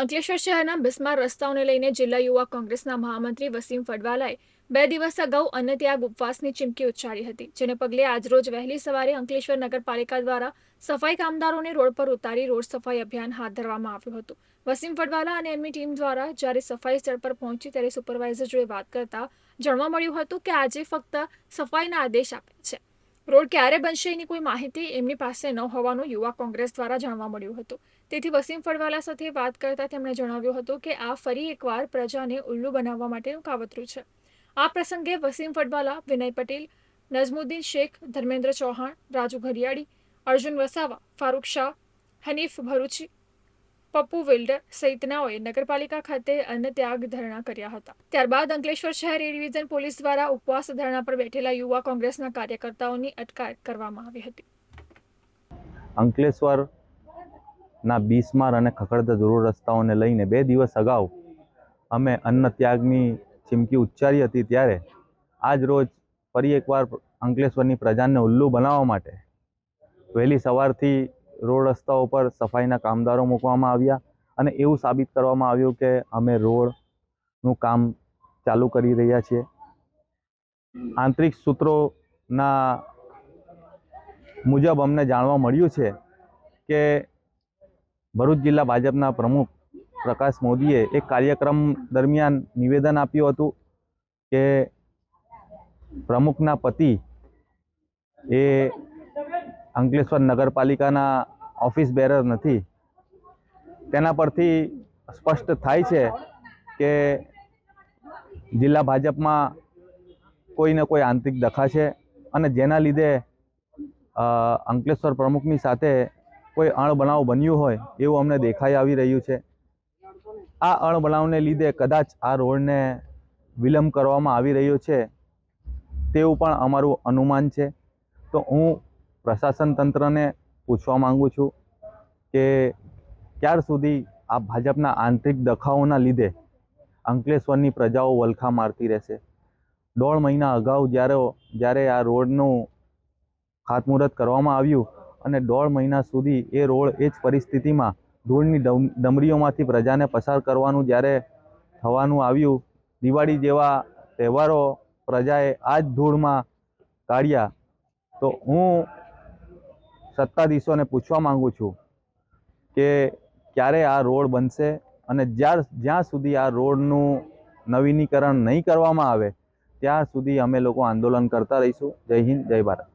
અંકલેશ્વર શહેરના બિસ્માર રસ્તાઓને લઈને જિલ્લા યુવા કોંગ્રેસના મહામંત્રી વસીમ ફડવાલાએ બે દિવસ અગાઉ અન્નત્યાગ ઉપવાસની ચીમકી ઉચ્ચારી હતી, જેને પગલે આજરોજ વહેલી સવારે અંકલેશ્વર નગરપાલિકા દ્વારા સફાઈ કામદારોને રોડ પર ઉતારી રોડ સફાઈ અભિયાન હાથ ધરવામાં આવ્યું હતું. વસીમ ફડવાલા અને એમની ટીમ દ્વારા જ્યારે સફાઈ સ્થળ પર પહોંચી ત્યારે સુપરવાઇઝર જોડે વાત કરતા જાણવા મળ્યું હતું કે આજે ફક્ત સફાઈના આદેશ આપે છે. રોડ ક્યારે બનશે એની કોઈ માહિતી એમની પાસે ન હોવાનું યુવા કોંગ્રેસ દ્વારા જાણવા મળ્યું હતું. તેથી વસીમ ફળવાલા સાથે વાત કરતા તેમણે જણાવ્યું હતું કે આ ફરી એકવાર પ્રજાને ઉલ્લુ બનાવવા માટેનું કાવતરું છે. આ પ્રસંગે વસીમ ફળવાલા, વિનય પટેલ, નઝમુદ્દીન શેખ, ધર્મેન્દ્ર ચૌહાણ, રાજુ ઘરિયાળી અર્જુન વસાવા, ફારૂક શાહ, હનીફ ભરૂચી પપ્પુ વિલ્ડર સહિતનાઓએ નગરપાલિકા ખાતે ત્યાગ ધરણા કર્યા હતા. ત્યારબાદ અંકલેશ્વર શહેર એ ડિવિઝન પોલીસ દ્વારા ઉપવાસ ધરણા પર બેઠેલા યુવા કોંગ્રેસના કાર્યકર્તાઓની અટકાયત કરવામાં આવી હતી. અંકલેશ્વરના બીસમાર અને ખખડતા જરૂર રસ્તાઓને લઈને બે દિવસ અગાઉ અમે અન્ન ત્યાગની ચીમકી ઉચ્ચારી હતી ત્યારે આજ રોજ ફરી એકવાર અંકલેશ્વરની પ્રજાને ઉલ્લુ બનાવવા માટે વહેલી સવારથી રોડ રસ્તાઓ પર સફાઈના કામદારો મૂકવામાં આવ્યા અને એવું સાબિત કરવામાં આવ્યું કે અમે રોડનું કામ ચાલુ કરી રહ્યા છીએ. આંતરિક સૂત્રોના મુજબ અમને જાણવા મળ્યું છે કે ભરૂચ જિલ્લા ભાજપના પ્રમુખ પ્રકાશ મોદીએ એક કાર્યક્રમ દરમિયાન નિવેદન આપ્યું હતું કે પ્રમુખના પતિ એ અંકલેશ્વર નગરપાલિકાના ઓફિસ બેરર નથી. તેના પરથી સ્પષ્ટ થાય છે કે જિલ્લા ભાજપમાં કોઈને કોઈ આંતરિક દખા છે અને જેના લીધે અંકલેશ્વર પ્રમુખની સાથે કોઈ અણબનાવ બન્યું હોય એવું અમને દેખાઈ આવી રહ્યું છે. આ અણબનાવને લીધે કદાચ આ રોડને વિલંબ કરવામાં આવી રહ્યો છે તેવું પણ અમારું અનુમાન છે. તો હું પ્રશાસન તંત્રને પૂછવા માંગુ છું કે ક્યાર સુધી આ ભાજપના આંતરિક દખાઓના લીધે અંકલેશ્વરની પ્રજાઓ વલખા મારતી રહેશે? દોઢ મહિના અગાઉ જ્યારે જ્યારે આ રોડનું ખાતમુહૂર્ત કરવામાં આવ્યું અને દોઢ મહિના સુધી એ રોડ એ જ પરિસ્થિતિમાં ધૂળની ડમ- ડમરીઓમાંથી પ્રજાને પસાર કરવાનું જ્યારે થવાનું આવ્યું, દિવાળી જેવા તહેવારો પ્રજાએ આ જ ધૂળમાં કાઢ્યા, તો હું સત્તાધીશોને પૂછવા માંગુ છું કે ક્યારે આ રોડ બનશે અને જ્યાં જ્યાં સુધી આ રોડનું નવીનીકરણ નહીં કરવામાં આવે, ત્યાં સુધી અમે લોકો આંદોલન કરતા રહીશું. જય હિન્દ, જય ભારત.